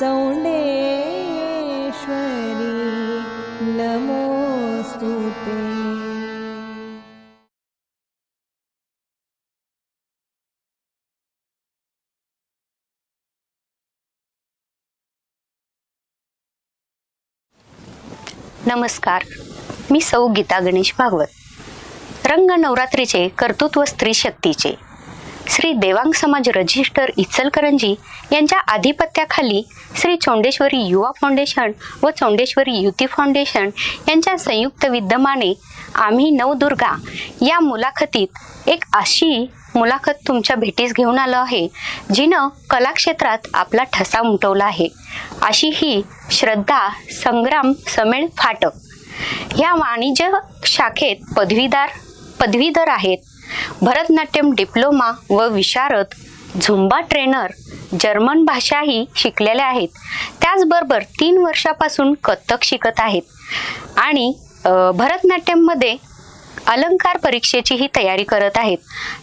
चौंडेश्वरी नमोऽस्तु ते। नमस्कार मी सौ गीता गणेश भागवत. रंग नवरात्रीचे कर्तृत्व स्त्री शक्तीचे. श्री देवांग समाज रजिस्टर इचलकरंजी यांच्या आधिपत्याखाली श्री चौंडेश्वरी युवा फाउंडेशन व चौंडेश्वरी युती फाउंडेशन यांच्या संयुक्त विद्यमाने आम्ही नवदुर्गा या मुलाखतीत एक अशी मुलाखत तुमच्या भेटीस घेऊन आलो आहे जिनं कलाक्षेत्रात आपला ठसा उमटवला आहे. अशी ही श्रद्धा संग्राम समेळ फाटक. ह्या वाणिज्य शाखेत पदवीदार पदवीधर आहेत. भरतनाट्यम डिप्लोमा व विशारद झुंबा ट्रेनर जर्मन भाषाही शिकलेल्या आहेत. त्याचबरोबर तीन वर्षापासून कथ्थक शिकत आहेत. आणि भरतनाट्यममध्ये अलंकार परीक्षेचीही तयारी करत आहेत.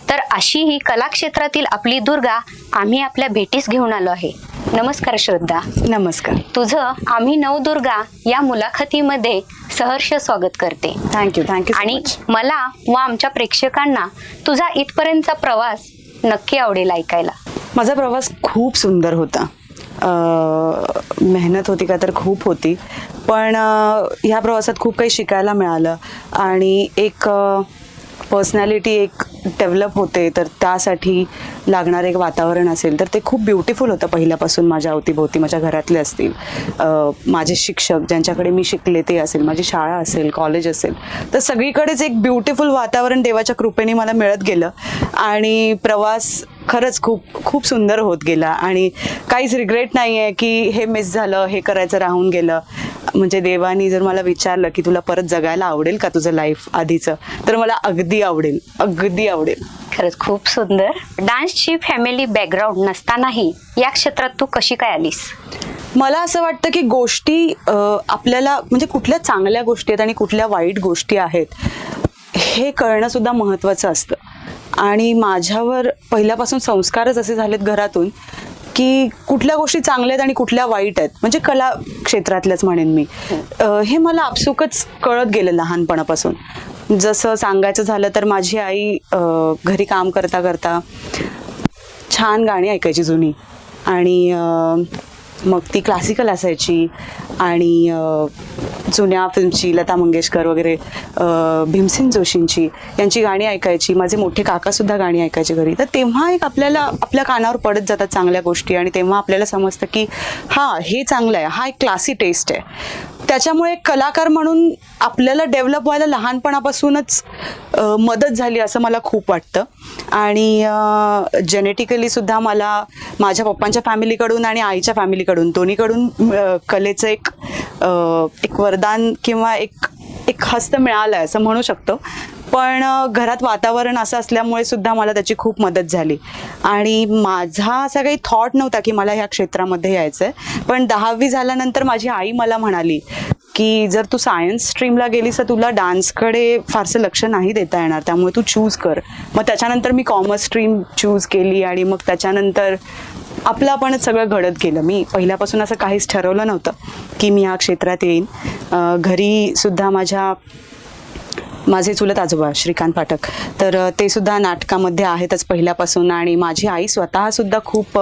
तर अशी ही कलाक्षेत्रातील आपली दुर्गा आम्ही आपल्या भेटीस घेऊन आलो आहे. नमस्कार श्रद्धा. नमस्कार. तुझं आम्ही नवदुर्गा या मुलाखतीमध्ये सहर्ष स्वागत करते. थँक्यू थँक्यू आणि मला व आमच्या प्रेक्षकांना तुझा इथपर्यंतचा प्रवास नक्की आवडेल ऐकायला. माझा प्रवास खूप सुंदर होता. मेहनत होती का तर खूप होती. पण ह्या प्रवासात खूप काही शिकायला मिळालं. आणि एक पर्सनॅलिटी एक डेव्हलप होते तर त्यासाठी लागणारं एक वातावरण असेल तर ते खूप ब्युटिफुल होतं पहिल्यापासून माझ्या अवतीभोवती माझ्या घरातले असतील. माझे शिक्षक ज्यांच्याकडे मी शिकले ते असेल माझी शाळा असेल कॉलेज असेल तर सगळीकडेच एक ब्युटिफुल वातावरण देवाच्या कृपेने मला मिळत गेलं. आणि प्रवास खरंच खूप खूप सुंदर होत गेला. आणि काहीच रिग्रेट नाही आहे की हे मिस झालं हे करायचं राहून गेलं. म्हणजे देवानी जर मला विचारलं की तुला परत जगायला आवडेल का तुझं लाईफ आधीचं तर मला अगदी आवडेल अगदी आवडेल. खरंच खूप सुंदर. डान्सची फॅमिली बॅकग्राऊंड नसतानाही या क्षेत्रात तू कशी काय आलीस? मला असं वाटतं की गोष्टी आपल्याला म्हणजे कुठल्या चांगल्या गोष्टी आहेत आणि कुठल्या वाईट गोष्टी आहेत हे कळणं सुद्धा महत्त्वाचं असतं. आणि माझ्यावर पहिल्यापासून संस्कारच असे झालेत घरातून की कुठल्या गोष्टी चांगल्या आहेत आणि कुठल्या वाईट आहेत. म्हणजे कला क्षेत्रातल्याच म्हणेन मी. हे मला आपसुकच कळत गेलं लहानपणापासून. जसं सांगायचं झालं तर माझी आई घरी काम करता करता छान गाणी ऐकायची जुनी. आणि मग ती क्लासिकल असायची. आणि जुन्या फिल्मची लता मंगेशकर वगैरे भीमसेन जोशींची यांची गाणी ऐकायची. माझे मोठे काकासुद्धा गाणी ऐकायचे घरी. तर तेव्हा एक आपल्याला आपल्या कानावर पडत जातात चांगल्या गोष्टी आणि तेव्हा आपल्याला समजतं की हां हे चांगलं आहे हा एक क्लासी टेस्ट आहे. त्याच्यामुळे एक कलाकार म्हणून आपल्याला डेव्हलप व्हायला लहानपणापासूनच मदत झाली असं मला खूप वाटतं. आणि जेनेटिकली सुद्धा मला माझ्या पप्पांच्या फॅमिलीकडून आणि आईच्या फॅमिलीकडून दोन्हीकडून दोन्हीकडून कलेचं एक एक वरदान किंवा एक एक हस्त मिळालं आहे असं म्हणू शकतो. पण घरात वातावरण असं असल्यामुळे सुद्धा मला त्याची खूप मदत झाली. आणि माझा असा काही थॉट नव्हता की मला ह्या क्षेत्रामध्ये यायचं आहे पण दहावी झाल्यानंतर माझी आई मला म्हणाली की जर तू सायन्स स्ट्रीमला गेलीस तर तुला डान्सकडे फारसं लक्ष नाही देता येणार. त्यामुळे तू चूज कर. मग त्याच्यानंतर मी कॉमर्स स्ट्रीम चूज केली आणि मग त्याच्यानंतर आपलं आपणच सगळं घडत गेलं. मी पहिल्यापासून असं काहीच ठरवलं नव्हतं की मी ह्या क्षेत्रात येईन. घरी सुद्धा माझ्या माझे चुलत आजोबा श्रीकांत पाठक तर ते सुद्धा नाटकामध्ये आहेतच पहिल्यापासून आणि माझी आई स्वतः सुद्धा खूप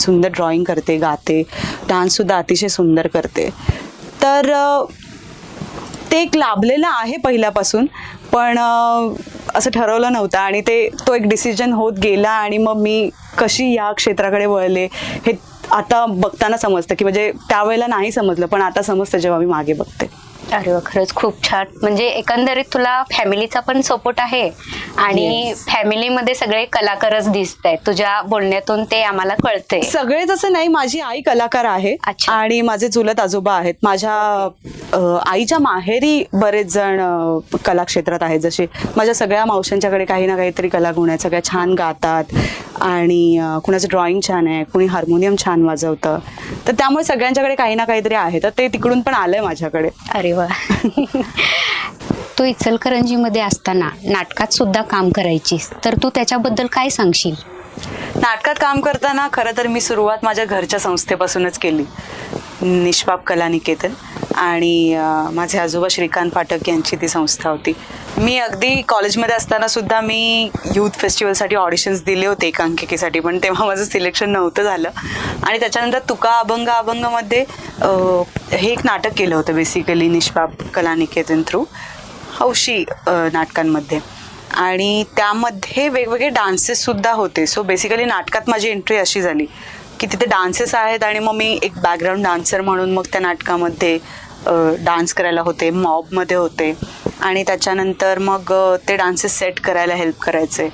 सुंदर ड्रॉइंग करते गाते डान्ससुद्धा अतिशय सुंदर करते. तर ते एक लाभलेलं आहे पहिल्यापासून पण असं ठरवलं नव्हतं आणि ते तो एक डिसिजन होत गेला आणि मग मी कशी या क्षेत्राकडे वळले हे आता बघताना समजतं की म्हणजे त्यावेळेला नाही समजलं पण आता समजतं जेव्हा मी मागे बघते. अरे वा खरंच खूप छान. म्हणजे एकंदरीत तुला फॅमिलीचा पण सपोर्ट आहे आणि Yes. फॅमिलीमध्ये सगळे कलाकारच दिसत आहेत तुझ्या बोलण्यातून ते आम्हाला कळतंय. सगळेच असं नाही माझी आई कलाकार आहे अच्छा. आणि माझे चुलत आजोबा आहेत. माझ्या अ, आईच्या माहेरी बरेच जण अ, कलाक्षेत्रात आहेत. जसे माझ्या सगळ्या मावशांच्याकडे काही ना काहीतरी कलागुण आहेत. सगळ्या छान गातात आणि अ, कुणाचं ड्रॉइंग छान आहे कुणी हार्मोनियम छान वाजवतं. तर त्यामुळे सगळ्यांच्याकडे काही ना काहीतरी आहे. तर ते तिकडून पण आलंय माझ्याकडे. अरे वा तू इचलकरंजीमध्ये असताना नाटकात सुद्धा काम करायचीस तर तू त्याच्याबद्दल काय सांगशील? नाटकात काम करताना खरं तर मी सुरुवात माझ्या घरच्या संस्थेपासूनच केली. निष्पाप कला निकेतन आणि माझे आजोबा श्रीकांत पाठक यांची ती संस्था होती. मी अगदी कॉलेजमध्ये असताना सुद्धा मी यूथ फेस्टिवलसाठी ऑडिशन्स दिले होते एकांकिकेसाठी पण तेव्हा माझं सिलेक्शन नव्हतं झालं. आणि त्याच्यानंतर तुका अभंग अभंगमध्ये हे एक नाटक केलं होतं बेसिकली निष्पाप कला निकेतन थ्रू हौशी नाटकांमध्ये. आणि त्यामध्ये वेगवेगळे डान्सेससुद्धा होते. सो बेसिकली नाटकात माझी एंट्री अशी झाली की तिथे डान्सेस आहेत आणि मग मी एक बॅकग्राऊंड डान्सर म्हणून मग त्या नाटकामध्ये डान्स करायला होते मॉबमध्ये होते. आणि त्याच्यानंतर मग ते डान्सेस सेट करायला हेल्प करायचे.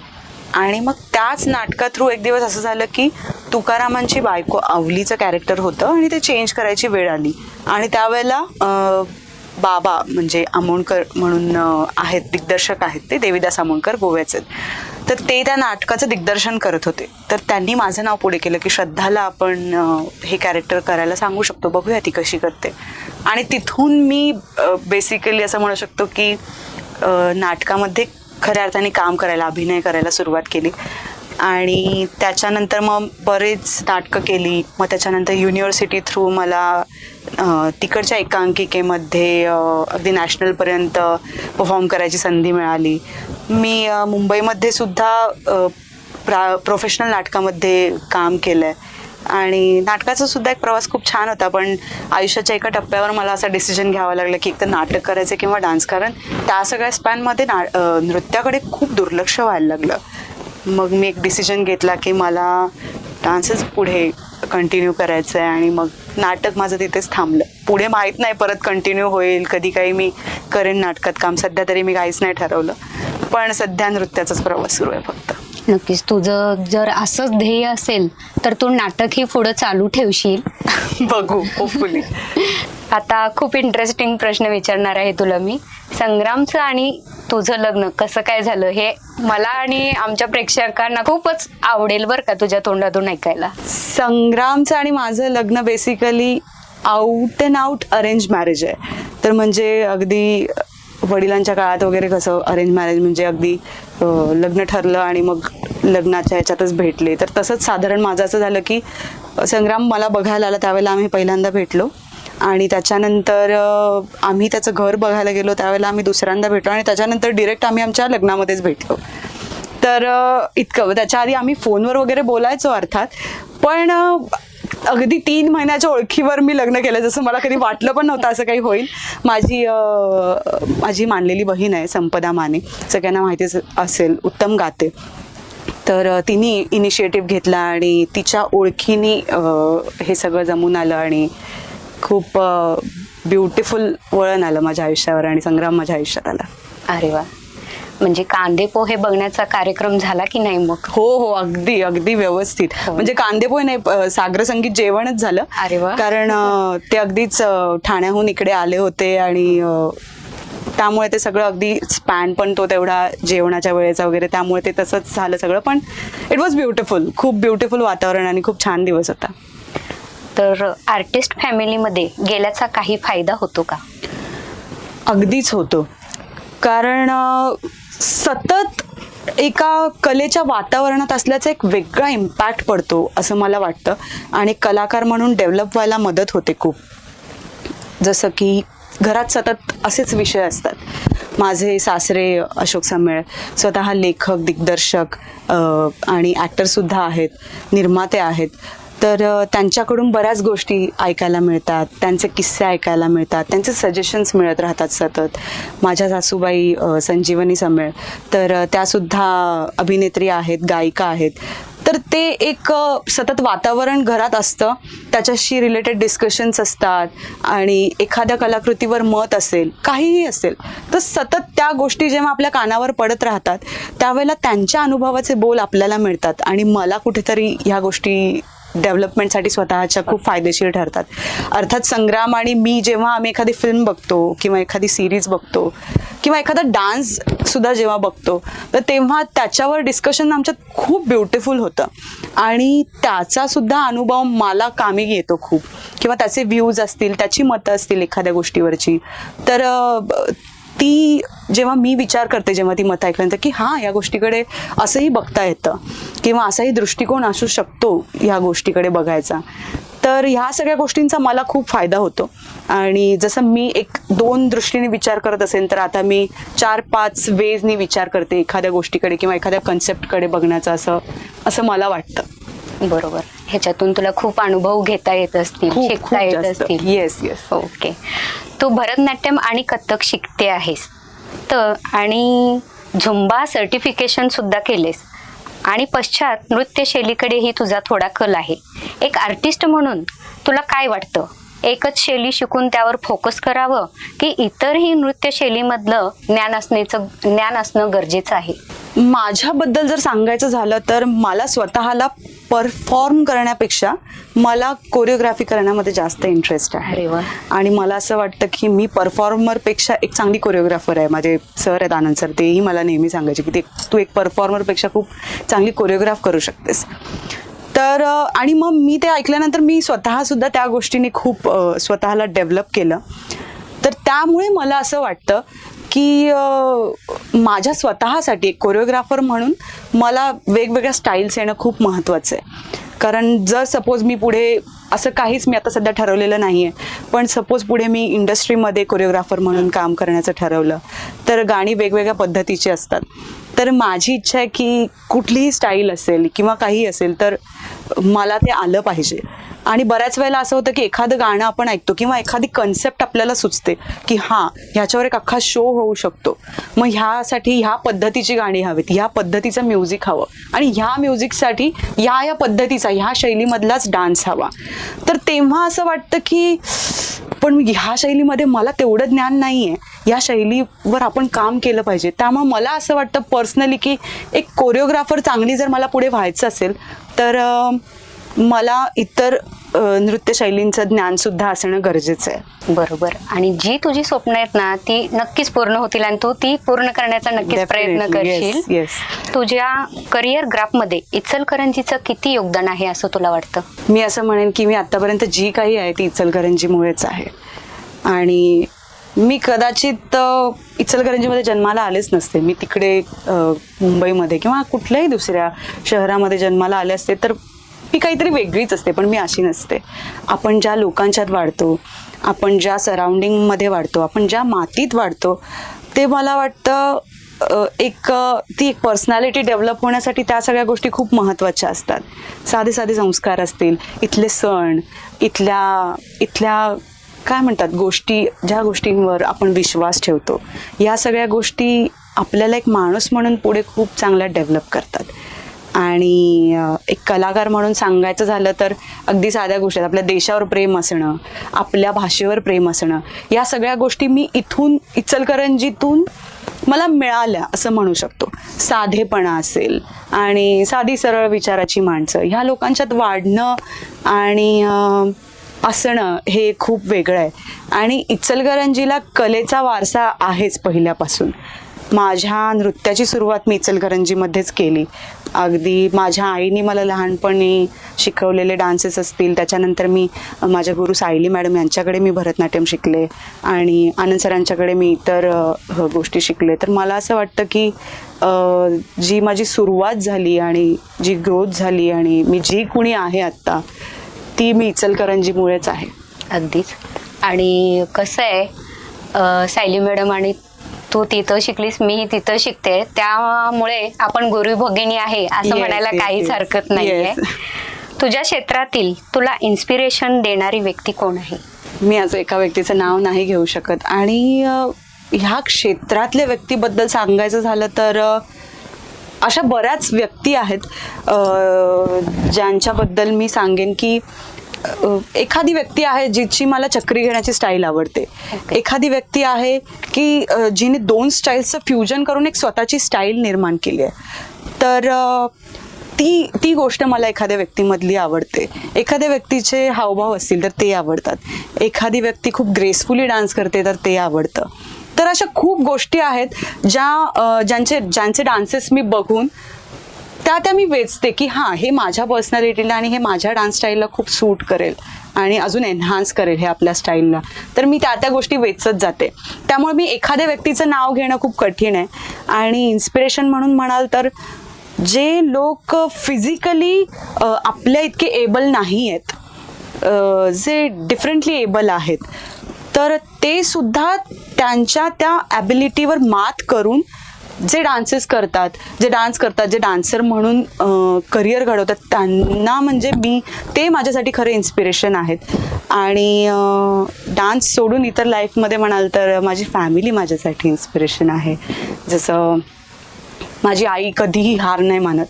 आणि मग त्याच नाटका थ्रू एक दिवस असं झालं की तुकारामांची बायको आवलीचं कॅरेक्टर होतं आणि ते चेंज करायची वेळ आली. आणि त्यावेळेला बाबा म्हणजे आमोणकर म्हणून आहेत दिग्दर्शक आहेत ते देवीदास आमोणकर गोव्याचे तर ते त्या नाटकाचं दिग्दर्शन करत होते. तर त्यांनी माझं नाव पुढे केलं की श्रद्धाला आपण हे कॅरेक्टर करायला सांगू शकतो. बघूया ती कशी करते. आणि तिथून मी बेसिकली असं म्हणू शकतो की नाटकामध्ये खऱ्या अर्थाने काम करायला अभिनय करायला सुरुवात केली. आणि त्याच्यानंतर मग बरेच नाटकं केली. मग त्याच्यानंतर युनिव्हर्सिटी थ्रू मला तिकडच्या एकांकिकेमध्ये अगदी नॅशनलपर्यंत परफॉर्म करायची संधी मिळाली. मी मुंबईमध्ये सुद्धा प्रा प्रोफेशनल नाटकामध्ये काम केलं आहे आणि नाटकाचा सुद्धा एक प्रवास खूप छान होता पण आयुष्याच्या एका टप्प्यावर मला असा डिसिजन घ्यावा लागला की एक तर नाटक करायचं किंवा डान्स कारण त्या सगळ्या स्पॅनमध्ये ना नृत्याकडे खूप दुर्लक्ष व्हायला लागलं. मग मी एक डिसिजन घेतला की मला डान्सच पुढे कंटिन्यू करायचं आहे आणि मग नाटक माझं तिथेच थांबलं. पुढे माहीत नाही परत कंटिन्यू होईल कधी काही मी करेन नाटकात काम सध्या तरी मी काहीच नाही ठरवलं. पण सध्या नृत्याचाच प्रवास सुरू आहे फक्त. नक्कीच. तुझं जर असंच ध्येय असेल तर तू नाटक ही पुढं चालू ठेवशील. बघू होपफुली आता खूप इंटरेस्टिंग प्रश्न विचारणार आहे तुला मी. संग्रामचं आणि तुझं लग्न कसं काय झालं हे मला आणि आमच्या प्रेक्षकांना खूपच आवडेल बरं का तुझ्या तोंडातून ऐकायला. संग्रामचं आणि माझं लग्न basically out and out arrange marriage आहे. तर म्हणजे अगदी वडिलांच्या काळात वगैरे कसं अरेंज मॅरेज म्हणजे अगदी लग्न ठरलं आणि मग लग्नाच्या ह्याच्यातच भेटले. तर तसंच साधारण माझं असं झालं की संग्राम मला बघायला आला त्यावेळेला आम्ही पहिल्यांदा भेटलो. आणि त्याच्यानंतर आम्ही त्याचं घर बघायला गेलो त्यावेळेला आम्ही दुसऱ्यांदा भेटलो आणि त्याच्यानंतर डिरेक्ट आम्ही आमच्या लग्नामध्येच भेटलो. तर इतकं. त्याच्या आधी आम्ही फोनवर वगैरे बोलायचो अर्थात. पण अगदी तीन महिन्याच्या ओळखीवर मी लग्न केलं जसं मला कधी वाटलं पण नव्हतं असं काही होईल. माझी माझी मानलेली बहीण आहे संपदा माने. सगळ्यांना माहितीच असेल उत्तम गाते. तर तिने इनिशिएटिव्ह घेतला आणि तिच्या ओळखीने हे सगळं जमून आलं आणि खूप ब्युटिफुल वळण आलं माझ्या आयुष्यावर आणि संग्राम माझ्या आयुष्यात आला. अरे वा. म्हणजे कांदे पोहे बघण्याचा कार्यक्रम झाला की नाही मग? हो हो अगदी अगदी व्यवस्थित. हो. म्हणजे कांदेपोहे नाही अ, सागर संगीत जेवणच झालं. अरे वा. कारण ते अगदीच ठाण्याहून इकडे आले होते आणि त्यामुळे ते सगळं अगदी स्पॅन पण तो तेवढा जेवणाच्या वेळेचा वगैरे त्यामुळे ते तसंच झालं सगळं. पण इट वॉज ब्युटिफुल खूप ब्युटिफुल वातावरण आणि खूप छान दिवस होता. तर आर्टिस्ट फॅमिलीमध्ये गेल्याचा काही फायदा होतो का? अगदीच होतो. कारण सतत एका कलेच्या वातावरणात असल्याचा एक वेगळा इम्पॅक्ट पडतो असं मला वाटतं. आणि कलाकार म्हणून डेव्हलप व्हायला मदत होते खूप. जसं की घरात सतत असेच विषय असतात. माझे सासरे अशोक सम्मेळ स्वतः लेखक दिग्दर्शक आणि ॲक्टरसुद्धा आहेत निर्माते आहेत. तर त्यांच्याकडून बऱ्याच गोष्टी ऐकायला मिळतात. त्यांचे किस्से ऐकायला मिळतात. त्यांचे सजेशन्स मिळत राहतात सतत. माझ्या सासूबाई संजीवनी समेळ तर त्यासुद्धा अभिनेत्री आहेत गायिका आहेत. तर ते एक सतत वातावरण घरात असतं. त्याच्याशी रिलेटेड डिस्कशन्स असतात. आणि एखाद्या कलाकृतीवर मत असेल काहीही असेल तर सतत त्या गोष्टी जेव्हा आपल्या कानावर पडत राहतात त्यावेळेला त्यांच्या अनुभवाचे बोल आपल्याला मिळतात. आणि मला कुठेतरी ह्या गोष्टी डेव्हलपमेंटसाठी स्वतःच्या खूप फायदेशीर ठरतात. अर्थात संग्राम आणि मी जेव्हा आम्ही एखादी फिल्म बघतो किंवा एखादी सिरीज बघतो किंवा एखादा डान्स सुद्धा जेव्हा बघतो तर तेव्हा त्याच्यावर डिस्कशन आमच्यात खूप ब्युटिफुल होतं. आणि त्याचा सुद्धा अनुभव मला कामी येतो खूप. किंवा त्याचे व्ह्यूज असतील त्याची मतं असतील एखाद्या गोष्टीवरची. तर ती जेव्हा मी विचार करते जेव्हा ती मतं ऐकल्यानंतर की हां या गोष्टीकडे असंही बघता येतं किंवा असाही दृष्टिकोन असू शकतो ह्या गोष्टीकडे बघायचा. तर ह्या सगळ्या गोष्टींचा मला खूप फायदा होतो. आणि जसं मी एक दोन दृष्टीने विचार करत असेल तर आता मी चार पाच वेजनी विचार करते एखाद्या गोष्टीकडे किंवा एखाद्या कन्सेप्टकडे बघण्याचं असं असं मला वाटतं. बरोबर. ह्याच्यातून तुला खूप अनुभव घेता येत असतील शिकता येत असतील. येस येस ओके तू भरतनाट्यम आणि कथ्थक शिकते आहेस. तर आणि झुंबा सर्टिफिकेशन सुद्धा केलेस. आणि पश्चात नृत्यशैलीकडेही तुझा थोडा कल आहे. एक आर्टिस्ट म्हणून तुला काय वाटतं? एकच शैली शिकून त्यावर फोकस करावं की इतरही नृत्यशैलीमधलं ज्ञान असण्याचं ज्ञान असणं गरजेचं आहे. माझ्याबद्दल जर सांगायचं झालं तर मला स्वतःला परफॉर्म करण्यापेक्षा मला कोरिओग्राफी करण्यामध्ये जास्त इंटरेस्ट आहे. आणि मला असं वाटतं की मी परफॉर्मरपेक्षा एक चांगली कोरिओग्राफर आहे. माझे सर आहेत आनंद सर तेही मला नेहमी सांगायचे की ते तू एक परफॉर्मरपेक्षा खूप चांगली कोरिओग्राफ करू शकतेस. तर आणि मग मी ते ऐकल्यानंतर मी स्वतः सुद्धा त्या गोष्टीने खूप स्वतःला डेव्हलप केलं. तर त्यामुळे मला असं वाटतं की माझ्या स्वतःसाठी एक कोरिओग्राफर म्हणून मला वेगवेगळ्या स्टाईल्स येणं खूप महत्त्वाचं आहे. कारण जर सपोज मी पुढे असं काहीच मी आता सध्या ठरवलेलं नाही आहे पण सपोज पुढे मी इंडस्ट्रीमध्ये कोरिओग्राफर म्हणून काम करण्याचं ठरवलं तर गाणी वेगवेगळ्या पद्धतीची असतात. तर माझी इच्छा आहे की कुठलीही स्टाईल असेल किंवा काही असेल तर मला ते आलं पाहिजे. आणि बऱ्याच वेळेला असं होतं की एखादं गाणं आपण ऐकतो किंवा एखादी कन्सेप्ट आपल्याला सुचते की हां ह्याच्यावर एक अख्खा शो होऊ शकतो. मग ह्यासाठी ह्या पद्धतीची गाणी हवीत ह्या पद्धतीचं म्युझिक म्युझिक हवं. आणि ह्या म्युझिकसाठी या या पद्धतीचा ह्या शैलीमधलाच डान्स हवा. तर तेव्हा असं वाटतं की पण ह्या शैलीमध्ये मला तेवढं ज्ञान नाही आहे या शैलीवर आपण काम केलं पाहिजे. त्यामुळे मला असं वाटतं पर्सनली की एक कोरिओग्राफर चांगली जर मला पुढे व्हायचं असेल तर मला इतर नृत्यशैलींचं ज्ञान सुद्धा असणं गरजेचं आहे. बरोबर. आणि जी तुझी स्वप्न आहेत ना ती नक्कीच पूर्ण होतील आणि तू ती पूर्ण करण्याचा नक्कीच प्रयत्न करशील. तुझ्या करिअर ग्राफमध्ये इचलकरंजीचं किती योगदान आहे असं तुला वाटतं? मी असं म्हणेन की मी आतापर्यंत जी काही आहे ती इचलकरंजीमुळेच आहे. आणि मी कदाचित इचलकरंजीमध्ये जन्माला आलेच नसते. मी तिकडे मुंबईमध्ये किंवा कुठल्याही दुसऱ्या शहरामध्ये जन्माला आले असते तर मी काहीतरी वेगळीच असते पण मी अशी नसते. आपण ज्या लोकांच्यात वाढतो आपण ज्या सराउंडिंगमध्ये वाढतो आपण ज्या मातीत वाढतो ते मला वाटतं एक ती एक पर्सनॅलिटी डेव्हलप होण्यासाठी त्या सगळ्या गोष्टी खूप महत्त्वाच्या असतात. साधे साधे संस्कार असतील इथले सण इथल्या इथल्या काय म्हणतात गोष्टी ज्या गोष्टींवर आपण विश्वास ठेवतो या सगळ्या गोष्टी आपल्याला एक माणूस म्हणून पुढे खूप चांगल्या डेव्हलप करतात. आणि एक कलाकार म्हणून सांगायचं झालं तर अगदी साध्या गोष्टी आहेत. आपल्या देशावर प्रेम असणं आपल्या भाषेवर प्रेम असणं या सगळ्या गोष्टी मी इथून इचलकरंजीतून मला मिळाल्या असं म्हणू शकतो. साधेपणा असेल आणि साधी सरळ विचाराची माणसं. ह्या लोकांच्यात वाढणं आणि असणं हे खूप वेगळं आहे. आणि इचलकरंजीला कलेचा वारसा आहेच पहिल्यापासून. माझ्या नृत्याची सुरुवात मी इचलकरंजीमध्येच केली. अगदी माझ्या आईने मला लहानपणी शिकवलेले डान्सेस असतील त्याच्यानंतर मी माझ्या गुरु सायली मॅडम यांच्याकडे मी भरतनाट्यम शिकले आणि आनंद सरांच्याकडे मी इतर ह- गोष्टी शिकले. तर मला असं वाटतं की जी माझी सुरुवात झाली आणि जी ग्रोथ झाली आणि मी जी कुणी आहे आत्ता ती मी इचलकरंजीमुळेच आहे. अगदीच. आणि कसं आहे सायली मॅडम आणि तू तिथं शिकलीस मीही तिथं शिकते त्यामुळे आपण गुरु भगिनी आहे असं म्हणायला काहीच. हरकत नाहीये. तुझ्या क्षेत्रातील तुला इन्स्पिरेशन देणारी व्यक्ती कोण आहे मी असं एका व्यक्तीचं नाव नाही घेऊ शकत आणि ह्या क्षेत्रातल्या व्यक्तीबद्दल सांगायचं झालं तर अशा बऱ्याच व्यक्ती आहेत ज्यांच्याबद्दल मी सांगेन की एखादी व्यक्ती आहे जिची मला चक्री घेण्याची स्टाईल आवडते. एखादी व्यक्ती आहे की जिने दोन स्टाईल्सचं फ्युजन करून एक स्वतःची स्टाईल निर्माण केली आहे. तर ती ती गोष्ट मला एखाद्या व्यक्तीमधली आवडते. एखाद्या व्यक्तीचे हावभाव असतील तर ते आवडतात. एखादी व्यक्ती खूप ग्रेसफुली डान्स करते तर ते आवडतं. तर अशा खूप गोष्टी आहेत ज्या ज्यांचे ज्यांचे डान्सेस मी बघून त्या त्या मी वेचते की हां हे माझ्या पर्सनॅलिटीला आणि हे माझ्या डान्स स्टाईलला खूप सूट करेल आणि अजून एन्हान्स करेल हे आपल्या स्टाईलला तर मी त्या त्या गोष्टी वेचत जाते. त्यामुळे मी एखाद्या व्यक्तीचं नाव घेणं खूप कठीण आहे. आणि इन्स्पिरेशन म्हणून म्हणाल तर जे लोक फिजिकली आपल्या इतके एबल नाही आहेत जे डिफरंटली एबल आहेत तर ते सुद्धा त्यांच्या त्या ॲबिलिटीवर मात करून जे डान्सेस करतात जे डान्स करतात जे डान्सर म्हणून करिअर घडवतात त्यांना म्हणजे मी ते माझ्यासाठी खरं इन्स्पिरेशन आहेत. आणि डान्स सोडून इतर लाईफमध्ये म्हणाल तर माझी फॅमिली माझ्यासाठी इन्स्पिरेशन आहे. जसं माझी आई कधीही हार नाही मानत.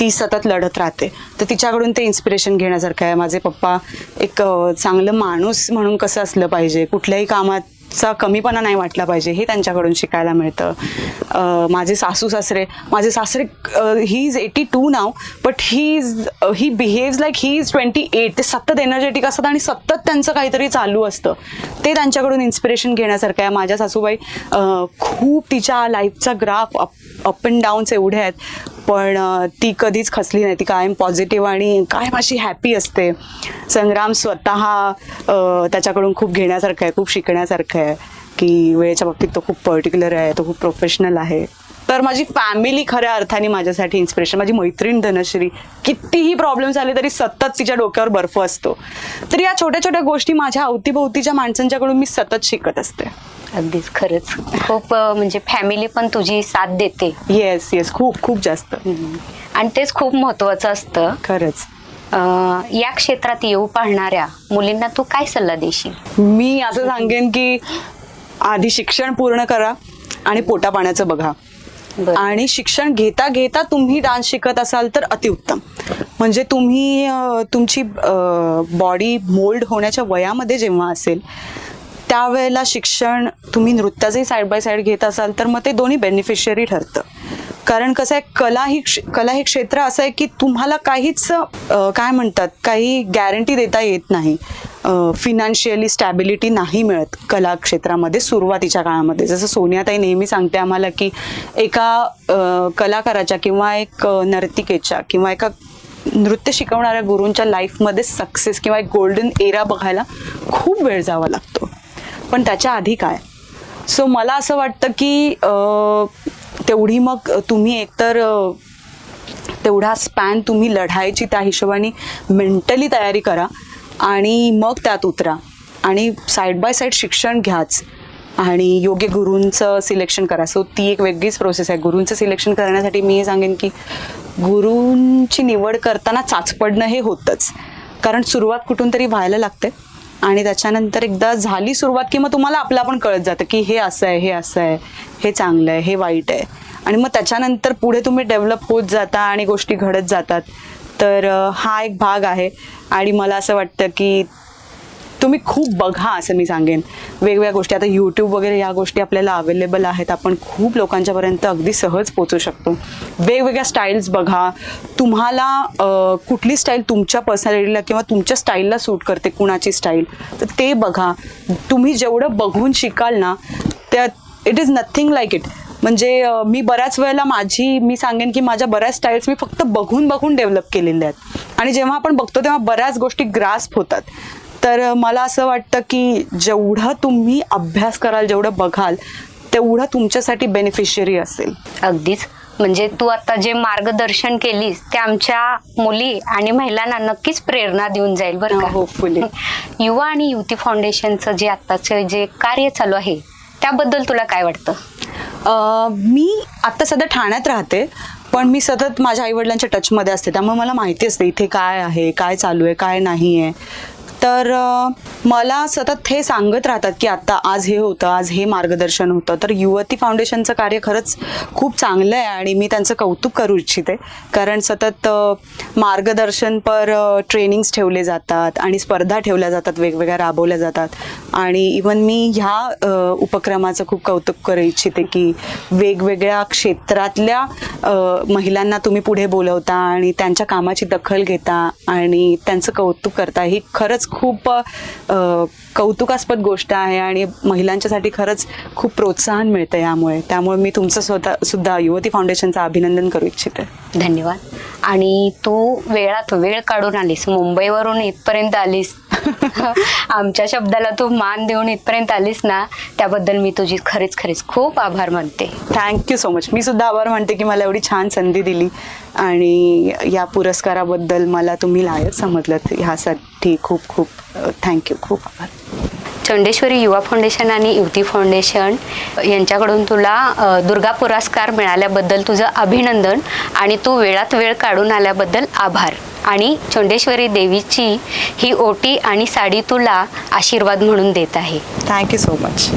ती सतत लढत राहते. तर तिच्याकडून ते इन्स्पिरेशन घेण्यासारखं आहे. माझे पप्पा एक चांगलं माणूस म्हणून कसं असलं पाहिजे कुठल्याही कामात चा कमीपणा नाही वाटला पाहिजे हे त्यांच्याकडून शिकायला मिळतं. माझे सासू सासरे माझे सासरे he is eighty two now but he is he behaves like he is twenty eight ते सतत एनर्जेटिक असतात आणि सतत त्यांचं काहीतरी चालू असतं. ते त्यांच्याकडून इन्स्पिरेशन घेण्यासारखं आहे. माझ्या सासूबाई खूप तिच्या लाईफचा graph up up and downs एवढे आहेत. पण ती कधीच खचली नाही. ती कायम पॉझिटिव्ह आणि कायम अशी हॅपी असते. संग्राम स्वतः त्याच्याकडून खूप घेण्यासारखं आहे खूप शिकण्यासारखं आहे की वेळेच्या बाबतीत तो खूप पर्टिक्युलर आहे तो खूप प्रोफेशनल आहे. तर माझी फॅमिली खऱ्या अर्थाने माझ्यासाठी इन्स्पिरेशन माझी मैत्रीण धनश्री कितीही प्रॉब्लेम्स आले तरी सतत तिच्या डोक्यावर बर्फ असतो. तर या छोट्या छोट्या गोष्टी माझ्या अवतीभोवतीच्या माणसांच्याकडून मी सतत शिकत असते. अगदीच खरंच. खूप म्हणजे फॅमिली पण तुझी साथ देते. येस येस खूप खूप जास्त. आणि तेच खूप महत्वाचं असतं. खरंच. या क्षेत्रात येऊ पाहणाऱ्या मुलींना तू काय सल्ला देशील? मी असं सांगेन की आधी शिक्षण पूर्ण करा आणि पोटा पाण्याचं बघा. आणि शिक्षण घेता घेता तुम्ही डान्स शिकत असाल तर अतिउत्तम. म्हणजे तुम्ही तुमची बॉडी मोल्ड होण्याच्या वयामध्ये जेव्हा असेल त्यावेळेला शिक्षण तुम्ही नृत्याचंही साईड बाय साईड घेत असाल तर मग ते दोन्ही बेनिफिशियरी ठरतं. कारण कसं आहे कला ही क्ष- कला हे क्षेत्र असं आहे की तुम्हाला काहीच काय म्हणतात काही गॅरंटी देता येत नाही. फिनान्शियली स्टॅबिलिटी नाही मिळत कला क्षेत्रामध्ये सुरुवातीच्या काळामध्ये. जसं सोनियाताई नेहमी सांगते आम्हाला की एका कलाकाराच्या किंवा एक नर्तिकेच्या किंवा एका नृत्य शिकवणाऱ्या गुरूंच्या लाईफमध्ये सक्सेस किंवा एक गोल्डन एरा बघायला खूप वेळ जावा लागतो. पण त्याच्या आधी काय? सो मला असं वाटतं की तेवढी मग तुम्ही एकतर तेवढा स्पॅन तुम्ही लढायची त्या हिशोबाने मेंटली तयारी करा. आणि मग त्यात उतरा. आणि साईड बाय साईड शिक्षण घ्याच. आणि योग्य गुरूंचं सिलेक्शन करा. सो ती एक वेगळीच प्रोसेस आहे. गुरूंचं सिलेक्शन करण्यासाठी मी हे सांगेन की गुरूंची निवड करताना चाचपडणं हे होतंच. कारण सुरुवात कुठून तरी व्हायला लागते. आणि त्याच्यानंतर एकदा झाली सुरुवात की मग तुम्हाला आपलं आपण कळत जातं की हे असं आहे हे असं आहे हे चांगलं आहे हे वाईट आहे. आणि मग त्याच्यानंतर पुढे तुम्ही डेव्हलप होत जाता आणि गोष्टी घडत जातात. तर हा एक भाग आहे. आणि मला असं वाटतं की तुम्ही खूप बघा असं मी सांगेन. वेगवेगळ्या गोष्टी आता यूट्यूब वगैरे या गोष्टी आपल्याला अवेलेबल आहेत. आपण खूप लोकांच्यापर्यंत अगदी सहज पोचू शकतो. वेगवेगळ्या स्टाईल्स बघा. तुम्हाला कुठली स्टाईल तुमच्या पर्सनॅलिटीला किंवा तुमच्या स्टाईलला सूट करते कुणाची स्टाईल तर ते बघा. तुम्ही जेवढं बघून शिकाल ना त्या it is nothing like it म्हणजे मी बऱ्याच वेळेला माझी मी सांगेन की माझ्या बऱ्याच स्टाईल्स मी फक्त बघून बघून डेव्हलप केलेल्या आहेत. आणि जेव्हा आपण बघतो तेव्हा बऱ्याच गोष्टी ग्रास्प होतात. तर मला असं वाटतं की जेवढं तुम्ही अभ्यास कराल जेवढं बघाल तेवढं तुमच्यासाठी बेनिफिशियरी असेल. अगदीच. म्हणजे तू आता जे मार्गदर्शन केलीस ते आमच्या मुली आणि महिलांना नक्कीच प्रेरणा देऊन जाईल बरं का. होपफुली युवा आणि युवती फाउंडेशनचं जे आत्ताचं जे कार्य चालू आहे त्याबद्दल तुला काय वाटतं? मी आत्ता सध्या ठाण्यात राहते पण मी सतत माझ्या आईवडिलांच्या टचमध्ये असते. त्यामुळे मला माहिती असते इथे काय आहे काय चालू आहे काय नाही आहे तर मला सतत हे सांगत राहतात की आता आज हे होतं आज हे मार्गदर्शन होतं. तर युवती फाउंडेशनचं कार्य खरंच खूप चांगलं आहे आणि मी त्यांचं कौतुक करू इच्छिते. कारण सतत मार्गदर्शनपर ट्रेनिंग्स ठेवले जातात आणि स्पर्धा ठेवल्या जातात वेगवेगळ्या राबवल्या जातात. आणि इवन मी ह्या उपक्रमाचं खूप कौतुक करू इच्छिते की वेगवेगळ्या क्षेत्रातल्या महिलांना तुम्ही पुढे बोलवता आणि त्यांच्या कामाची दखल घेता आणि त्यांचं कौतुक करता ही खरंच खूप कौतुकास्पद गोष्ट आहे आणि महिलांच्यासाठी खरंच खूप प्रोत्साहन मिळतं यामुळे. त्यामुळे मी तुमचं स्वतः सुद्धा युवती फाउंडेशनचं अभिनंदन करू इच्छिते. धन्यवाद. आणि तू वेळात वेळ काढून आलीस. मुंबईवरून इथपर्यंत आलीस. आमच्या शब्दाला तू मान देऊन इथपर्यंत आलीस ना त्याबद्दल मी तुझी खरीच खरीच खूप आभार मानते. थँक्यू सो मच मी सुद्धा आभार मानते की मला एवढी छान संधी दिली. आणि या पुरस्काराबद्दल मला तुम्ही लायक समजलं ह्यासाठी खूप खूप थँक्यू खूप आभार. चंडेश्वरी युवा फाउंडेशन आणि युवती फाउंडेशन यांच्याकडून तुला दुर्गा पुरस्कार मिळाल्याबद्दल तुझं अभिनंदन आणि तू वेळात वेळ काढून आल्याबद्दल आभार. आणि चंडेश्वरी देवीची ही ओटी आणि साडी तुला आशीर्वाद म्हणून देत आहे. Thank you so much